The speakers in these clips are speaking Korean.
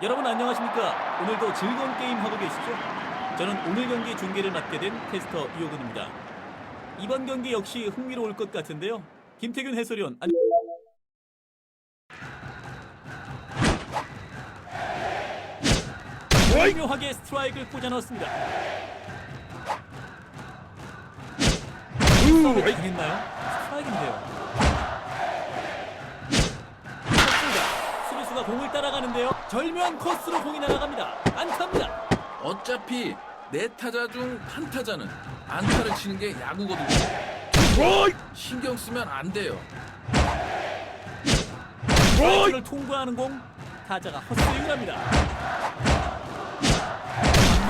여러분 안녕하십니까? 오늘도 즐거운 게임 하고 계시죠? 저는 오늘 경기 중계를 맡게 된 캐스터 이호근입니다. 이번 경기 역시 흥미로울 것 같은데요. 김태균 해설위원 안... 오묘하게 스트라이크를 꽂아 넣었습니다. 서브 당했나요? 스트라이크인데요. 수비수가 공을 따라가는데요. 절묘한 코스로 공이 날아갑니다. 안타입니다. 어차피 네 타자 중 한 타자는 안타를 치는 게 야구거든요. 신경 쓰면 안 돼요. 스트라이크를 통과하는 공 타자가 헛스윙을 합니다.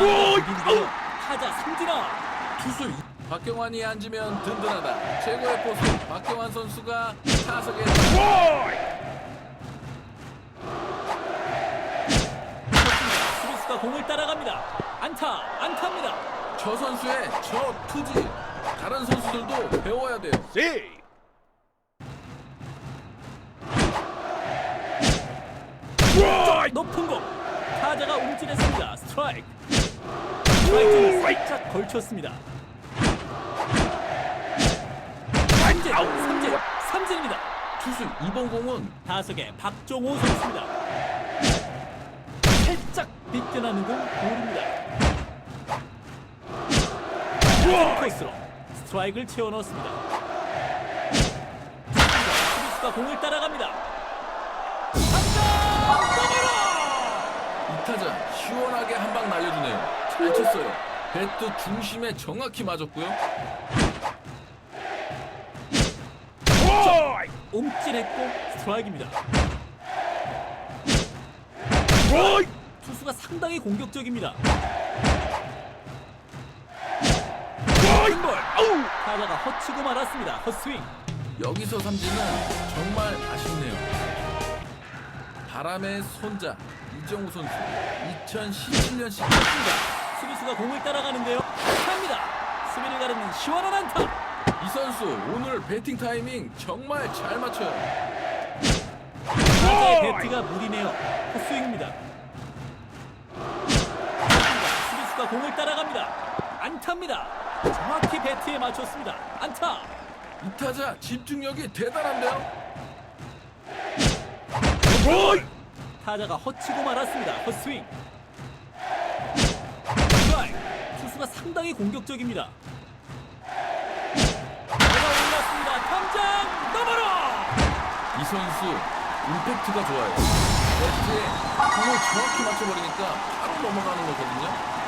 인데요 타자 삼진아 투수 박경환이 앉으면 든든하다. 최고의 포수 박경환 선수가 타석에 수비수가 공을 따라갑니다. 안타 안타입니다. 저 선수의 저 투지 다른 선수들도 배워야 돼요. 높은 공 타자가 움찔했습니다. 스트라이크 스트라이크는 살짝 걸쳤습니다. 삼진 삼진 삼진입니다. 투수 이번 공은 타석에 박종호 선수입니다. 살짝 비껴나는 공 볼입니다. 코스로 스트라이크를 채워 넣었습니다. 수비수가 공을 따라갑니다. 당장 넘어라! 이 타자 시원하게 한 방 날려주네요. 잘 쳤어요. 배트 중심에 정확히 맞았고요. 움찔했고 스트라이크입니다. 투수가 상당히 공격적입니다. 볼 타자가 허치고 말았습니다. 헛스윙. 여기서 삼진은 정말 아쉽네요. 바람의 손자 이정우 선수 2017년 시즌 수비수가 공을 따라가는데요. 안타입니다. 수비를 가르는 시원한 안타. 이 선수 오늘 배팅 타이밍 정말 잘 맞춰요. 타자의 배트가 무리네요. 헛스윙입니다. 수비수가 공을 따라갑니다. 안타입니다. 정확히 배트에 맞췄습니다. 안타. 이 타자 집중력이 대단한데요. 타자가 허치고 말았습니다. 헛스윙. 스트라이크. 투수가 상당히 공격적입니다. 이 선수 임팩트가 좋아요. 배트에 공을 정확히 맞춰버리니까 바로 넘어가는 거거든요.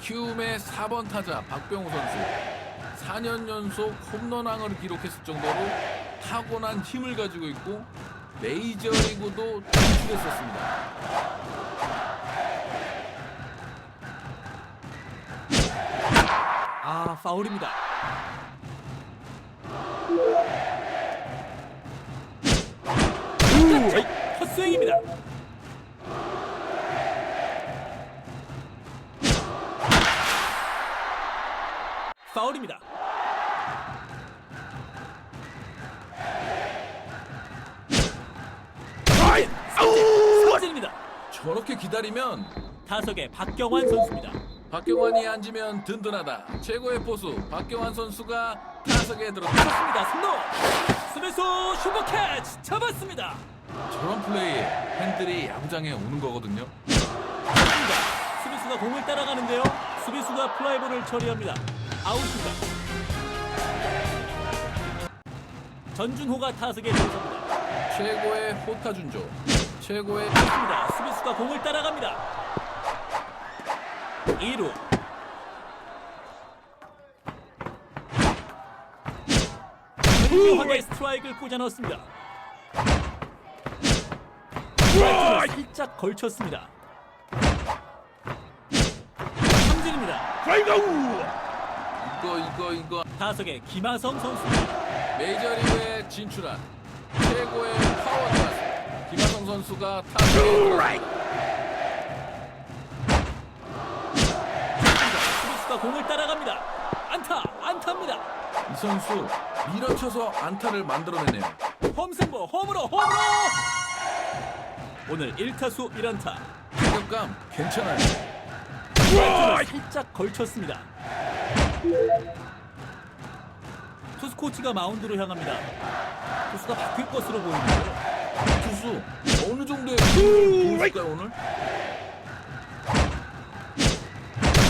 키움의 4번 타자 박병호 선수 4년 연속 홈런왕을 기록했을 정도로 타고난 힘을 가지고 있고 메이저리그도 진출했었습니다. 아 파울입니다. 헛스윙입니다. 파울입니다. 삼진입니다. 기다리면 타석에 박경환 선수입니다. 박경환이 앉으면 든든하다. 최고의 포수 박경환 선수가 타석에 들어섰습니다. 잡았습니다. 승로 수비수 슈퍼 캐치 잡았습니다. 저런 플레이에 팬들이 야구장에 오는 거거든요. 잡습니다. 수비수가 공을 따라가는데요. 수비수가 플라이볼을 처리합니다. 아웃입니다. 전준호가 타석에 들어섭니다. 최고의 호타 준조, 최고의 잡습니다. 수비수가 공을 따라갑니다. 2루 묘하게 스트라이크를 꽂아 넣었습니다. 스트라이크를 살짝 걸쳤습니다. 삼진입니다. 이거 이거 이거 타석에 김하성 선수입니다. 메이저리그에 진출한 최고의 파워 타수 김하성 선수가 들어섰습니다. 수비수가 공을 따라갑니다. 안타, 안타입니다. 이 선수 밀어쳐서 안타를 만들어내네요. 홈승부, 홈으로, 홈으로. 오늘 1타수 1안타. 타격감 괜찮아요. 발전을 살짝 걸쳤습니다. 투수 코치가 마운드로 향합니다. 투수가 바뀔 것으로 보이는데요. 투수 어느 정도의 보여줄까요 오늘?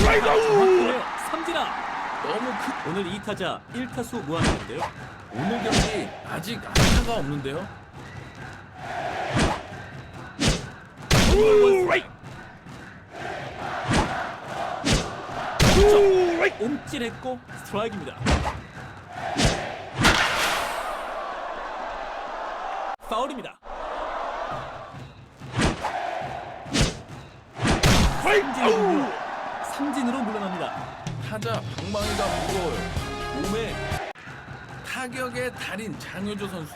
정확하네요. 삼진아. 너무 큰 오늘 2타자 1타수 무안타인데요. 오늘 경기 아직 안타가 없는데요. 옴찔했고 스트라이크입니다. 파울입니다. 삼진으로, 삼진으로 물러납니다. 타자 방망이가 무거워요. 몸에 타격의 달인 장효조 선수.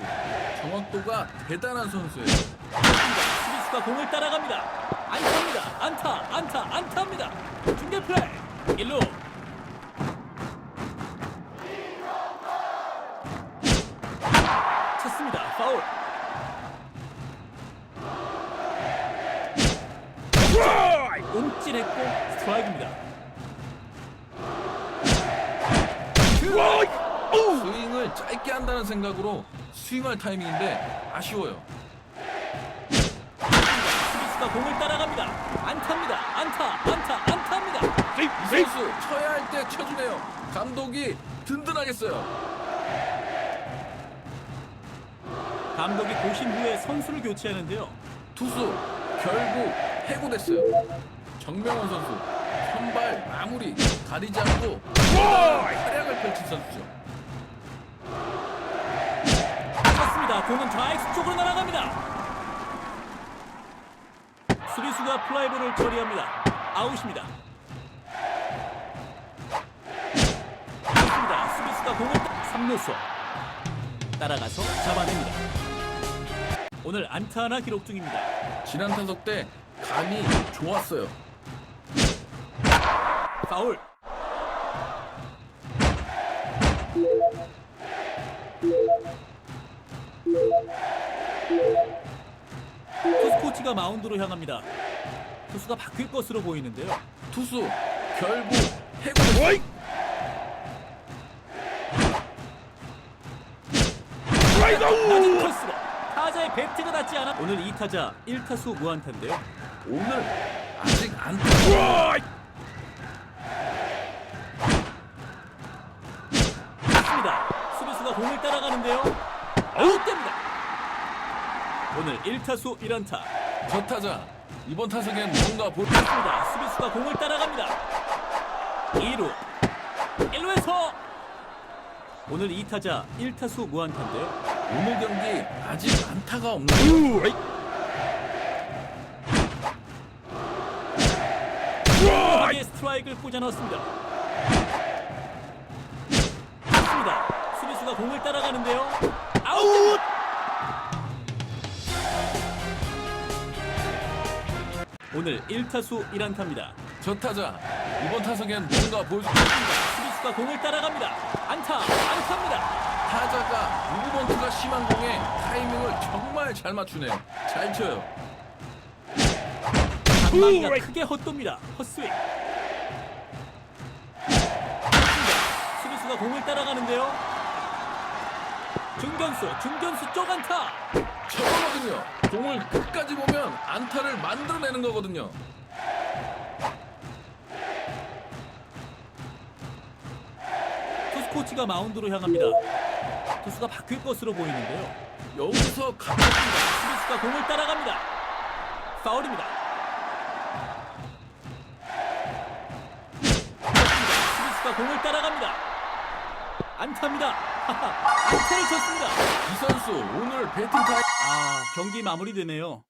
정확도가 대단한 선수예요. 수비수가 공을 따라갑니다. 안타입니다. 안타, 안타, 안타입니다. 중계 플레이. 1루. 쳤습니다. 파울. 옴찔했고 스트라이크입니다. 스윙을 짧게 한다는 생각으로 스윙할 타이밍인데 아쉬워요. 수비수가 공을 따라갑니다. 안타입니다. 안타, 안타, 안타입니다. 이 선수 쳐야 할 때 쳐주네요. 감독이 든든하겠어요. 감독이 보신 후에 선수를 교체하는데요. 투수 결국 해고됐어요. 정명원 선수 선발 마무리 가리지 않고 활약을 펼친 선수죠. 쳤습니다. 공은 좌익수 쪽으로 날아갑니다. 수비수가 플라이볼을 처리합니다. 아웃입니다. 좋습니다. 수비수가 공을 3루수 따라가서 잡아냅니다. 오늘 안타 하나 기록 중입니다. 지난 타석 때 감이 좋았어요. 파울. 투수 코치가 마운드로 향합니다. 투수가 바뀔 것으로 보이는데요. 투수 결국 해고됐어요. 낮은 코스로 타자의 배트가 닿지 않아 오늘 2타자 1타수 무안타인데요. 오늘 아직 안 타고 공을 따라가는데요. 아웃됩니다. 오늘 1타수 1안타. 저 타자 이번 타석엔 뭔가 볼 좋습니다. 수비수가 공을 따라갑니다. 2루 1루에서 오늘 2타자 1타수 무안타인데요. 오늘 경기 아직 안타가. 강하게 스트라이크를 꽂아 넣었습니다. 좋습니다. 수비수가 공을 따라가는데요. 아웃! 오늘 1타수 1안타입니다. 저 타자 이번 타석엔 뭔가 보여줄 수비수가 공을 따라갑니다. 안타, 안타입니다. 타자가 무브먼트가 심한 공에 타이밍을 정말 잘 맞추네요. 잘 쳐요. 방망이가 크게 헛돕니다. 헛스윙. 수비수가 공을 따라가는데요. 중견수, 중견수 쪽 안타. 저거거든요. 공을 끝까지 보면 안타를 만들어내는 거거든요. 투수 코치가 마운드로 향합니다. 투수가 바뀔 것으로 보이는데요. 여기서 갑자기 수비수가 공을 따라갑니다. 파울입니다. 수비수가 공을 따라갑니다. 안타입니다. 안타를 쳤습니다. 이 선수 오늘 배팅 타임 아, 경기 마무리되네요.